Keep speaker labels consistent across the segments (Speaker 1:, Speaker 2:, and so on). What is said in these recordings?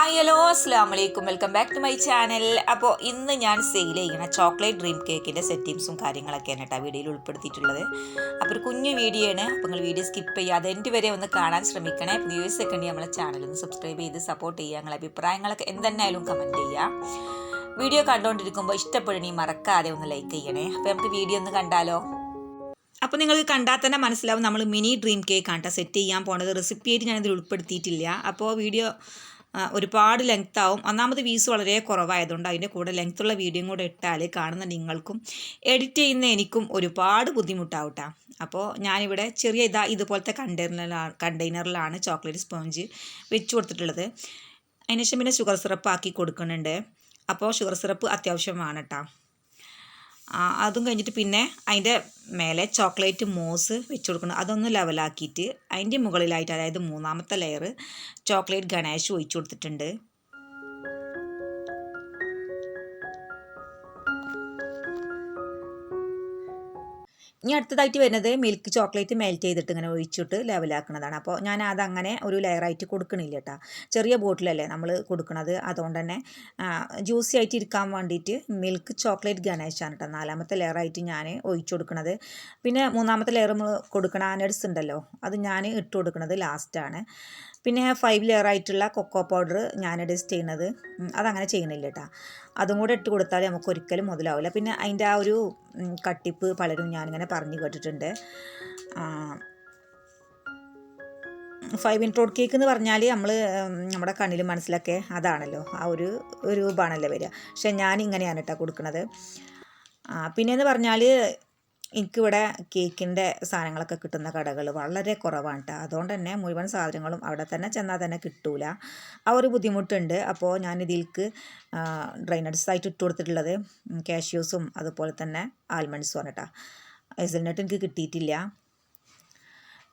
Speaker 1: Hi hello അസ്സാം വലൈക്കും welcome back to my channel. അപ്പോൾ ഇന്ന് ഞാൻ സെയിൽ ചെയ്യണ ചോക്ലേറ്റ് ഡ്രീം കേക്കിന്റെ സെറ്റിങ്സും കാര്യങ്ങളൊക്കെയാണ് കേട്ടോ വീഡിയോയിൽ ഉൾപ്പെടുത്തിയിട്ടുള്ളത്. അപ്പോൾ ഒരു കുഞ്ഞു വീഡിയോ ആണ്. അപ്പോൾ നിങ്ങൾ വീഡിയോ സ്കിപ്പ് ചെയ്യാതെ എന്റെ വരെ ഒന്ന് കാണാൻ ശ്രമിക്കണേ. വ്യൂസ് ഒക്കെ ഉണ്ടെങ്കിൽ നമ്മളെ ചാനൽ ഒന്ന് സബ്സ്ക്രൈബ് ചെയ്ത് സപ്പോർട്ട് ചെയ്യുക. നിങ്ങളെ അഭിപ്രായങ്ങളൊക്കെ എന്തെന്നായാലും കമന്റ് ചെയ്യുക. വീഡിയോ കണ്ടുകൊണ്ടിരിക്കുമ്പോൾ ഇഷ്ടപ്പെടണേ മറക്കാതെ ഒന്ന് ലൈക്ക് ചെയ്യണേ. അപ്പോൾ നമുക്ക് വീഡിയോ ഒന്ന് കണ്ടാലോ? അപ്പോൾ നിങ്ങൾക്ക് കണ്ടാൽ തന്നെ മനസ്സിലാവും നമ്മൾ മിനി ഡ്രീം കേക്ക് ആണ് സെറ്റ് ചെയ്യാൻ പോണത്. റെസിപ്പിയായിട്ട് ഞാനിതിൽ ഉൾപ്പെടുത്തിയിട്ടില്ല. അപ്പോൾ വീഡിയോ ഒരുപാട് ലെങ്ത് ആവും. ഒന്നാമത് വീസ് വളരെ കുറവായതുകൊണ്ട് അതിന്റെ കൂടെ ലെങ്ത്തുള്ള വീഡിയോയും കൂടെ ഇട്ടാൽ കാണുന്ന നിങ്ങൾക്കും എഡിറ്റ് ചെയ്യുന്ന എനിക്കും ഒരുപാട് ബുദ്ധിമുട്ടാവട്ടെ. അപ്പോൾ ഞാനിവിടെ ചെറിയ ഇതാ ഇതുപോലത്തെ കണ്ടെയ്നറിലാണ് കണ്ടെയ്നറിലാണ് ചോക്ലേറ്റ് സ്പോഞ്ച് വെച്ച് കൊടുത്തിട്ടുള്ളത്. അതിനുശേഷം പിന്നെ ഷുഗർ സിറപ്പ് ആക്കി കൊടുക്കുന്നുണ്ട്. അപ്പോൾ ഷുഗർ സിറപ്പ് അത്യാവശ്യമാണ് കേട്ടോ അതും കഴിഞ്ഞിട്ട് പിന്നെ അതിന്റെ മേലെ ചോക്ലേറ്റ് മോസ് വെച്ച് കൊടുക്കണം. അതൊന്ന് ലെവലാക്കിയിട്ട് അതിന്റെ മുകളിലായിട്ട് അതായത് മൂന്നാമത്തെ ലെയർ ചോക്ലേറ്റ് ഗണേഷ് ഒഴിച്ചു കൊടുത്തിട്ടുണ്ട്. ഇനി അടുത്തതായിട്ട് വരുന്നത് മിൽക്ക് ചോക്ലേറ്റ് മെൽറ്റ് ചെയ്തിട്ട് ഇങ്ങനെ ഒഴിച്ചിട്ട് ലെവലാക്കുന്നതാണ് അപ്പോൾ ഞാൻ അതങ്ങനെ ഒരു ലെയറായിട്ട് കൊടുക്കണില്ല കേട്ടോ ചെറിയ ബോട്ടിലല്ലേ നമ്മൾ കൊടുക്കുന്നത് അതുകൊണ്ട് തന്നെ ജ്യൂസി ആയിട്ട് ഇരിക്കാൻ വേണ്ടിയിട്ട് മിൽക്ക് ചോക്ലേറ്റ് ഗണേശാണ് കേട്ടോ നാലാമത്തെ ലെയറായിട്ട് ഞാൻ ഒഴിച്ചു കൊടുക്കണത്. പിന്നെ മൂന്നാമത്തെ ലെയർ നമ്മൾ കൊടുക്കണ നട്സ് ഉണ്ടല്ലോ അത് ഞാൻ ഇട്ട് കൊടുക്കുന്നത് ലാസ്റ്റാണ് പിന്നെ ഫൈവ് ലെയർ ആയിട്ടുള്ള കൊക്കോ പൗഡർ ഞാൻ അഡ്ജസ്റ്റ് ചെയ്യുന്നത് അതങ്ങനെ ചെയ്യണില്ല കേട്ടോ അതും കൂടെ ഇട്ട് കൊടുത്താൽ നമുക്ക് ഒരിക്കലും മുതലാവില്ല പിന്നെ അതിന്റെ ആ ഒരു കട്ടിപ്പ് പലരും ഞാനിങ്ങനെ പറഞ്ഞു കേട്ടിട്ടുണ്ട്. ഫൈവ് റോഡ് കേക്ക് എന്ന് പറഞ്ഞാൽ നമ്മൾ നമ്മുടെ കണ്ണിൽ മനസ്സിലൊക്കെ അതാണല്ലോ. ആ ഒരു രൂപമാണല്ലോ വരിക. പക്ഷെ ഞാൻ ഇങ്ങനെയാണ് കേട്ടോ കൊടുക്കുന്നത് പിന്നെയെന്ന് പറഞ്ഞാൽ എനിക്കിവിടെ കേക്കിന്റെ സാധനങ്ങളൊക്കെ കിട്ടുന്ന കടകൾ വളരെ കുറവാണ് കേട്ടോ അതുകൊണ്ട് തന്നെ മുഴുവൻ സാധനങ്ങളും അവിടെ തന്നെ ചെന്നാൽ തന്നെ കിട്ടൂല. ആ ഒരു ബുദ്ധിമുട്ടുണ്ട്. അപ്പോൾ ഞാൻ ഇതിൽക്ക് ഡ്രൈ നട്ട്സ് ആയിട്ട് ഇട്ട് കൊടുത്തിട്ടുള്ളത് കാഷ്യൂസും അതുപോലെ തന്നെ ആൽമണ്ട്സും ആണ് കേട്ടോ ഹെസൽനട്ട് എനിക്ക് കിട്ടിയിട്ടില്ല.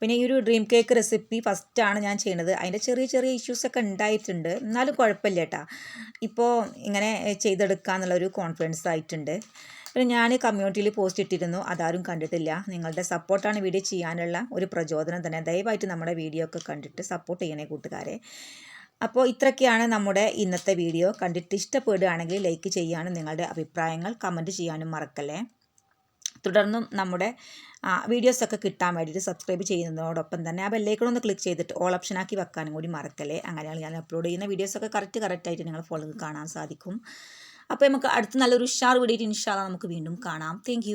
Speaker 1: പിന്നെ ഈ ഒരു ഡ്രീം കേക്ക് റെസിപ്പി ഫസ്റ്റാണ് ഞാൻ ചെയ്യുന്നത് അതിന്റെ ചെറിയ ചെറിയ ഇഷ്യൂസൊക്കെ ഉണ്ടായിട്ടുണ്ട്. എന്നാലും കുഴപ്പമില്ല കേട്ടോ. ഇപ്പോൾ ഇങ്ങനെ ചെയ്തെടുക്കുക എന്നുള്ളൊരു കോൺഫിഡൻസ് ആയിട്ടുണ്ട്. പിന്നെ ഞാൻ കമ്മ്യൂണിറ്റിയിൽ പോസ്റ്റ് ഇട്ടിരുന്നു. അതാരും കണ്ടിട്ടില്ല. നിങ്ങളുടെ സപ്പോർട്ടാണ് വീഡിയോ ചെയ്യാനുള്ള ഒരു പ്രചോദനം തന്നെ. ദയവായിട്ട് നമ്മുടെ വീഡിയോ ഒക്കെ കണ്ടിട്ട് സപ്പോർട്ട് ചെയ്യണേ കൂട്ടുകാരെ. അപ്പോൾ ഇത്രയൊക്കെയാണ് നമ്മുടെ ഇന്നത്തെ വീഡിയോ കണ്ടിട്ട് ഇഷ്ടപ്പെടുകയാണെങ്കിൽ ലൈക്ക് ചെയ്യാനും നിങ്ങളുടെ അഭിപ്രായങ്ങൾ കമന്റ് ചെയ്യാനും മറക്കല്ലേ. തുടർന്നും നമ്മുടെ വീഡിയോസൊക്കെ കിട്ടാൻ വേണ്ടിയിട്ട് സബ്സ്ക്രൈബ് ചെയ്യുന്നതോടൊപ്പം തന്നെ ആ ബെല്ലേക്കൂടെ ക്ലിക്ക് ചെയ്തിട്ട് ഓൾ ഓപ്ഷനാക്കി വെക്കാനും കൂടി മറക്കല്ലേ? അങ്ങനെയാണ് ഞാൻ അപ്ലോഡ് ചെയ്യുന്ന വീഡിയോസൊക്കെ കറക്റ്റ് കറക്റ്റായിട്ട് നിങ്ങൾ ഫോളോ കാണാൻ സാധിക്കും. അപ്പോൾ നമുക്ക് അടുത്ത നല്ലൊരു ഉഷാർ വീഡിയോ ഇൻഷാല്ല നമുക്ക് വീണ്ടും കാണാം. താങ്ക്